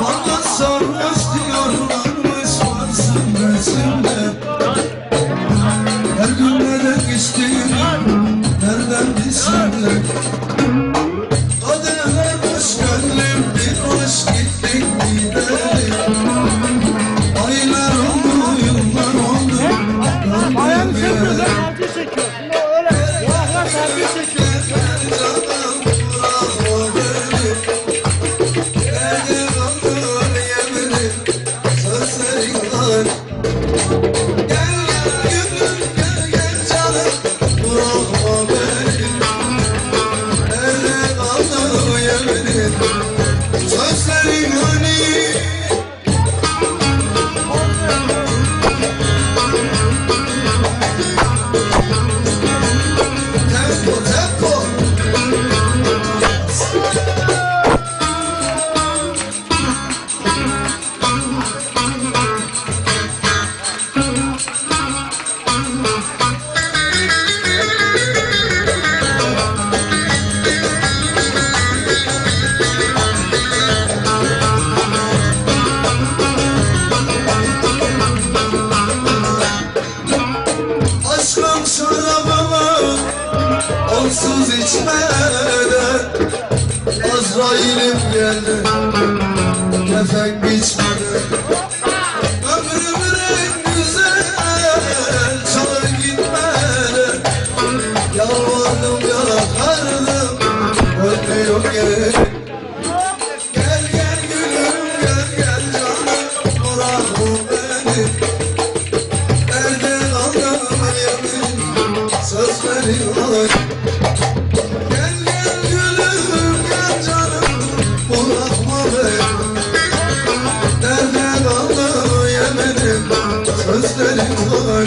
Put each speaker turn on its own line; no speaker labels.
Bana sarhoş Gracias. Thank Şarabımı onsuz içmeden Azrail'im geldi kefen biçmeden Ömrümün güzel çalır gitmeden Yalvardım yakardım öpüyor geri. Gel gel gülüm gel gel canım bırakma beni var Gel gel gülüm gel canım bırakma beni Nerede kaldın yemin sözlerin var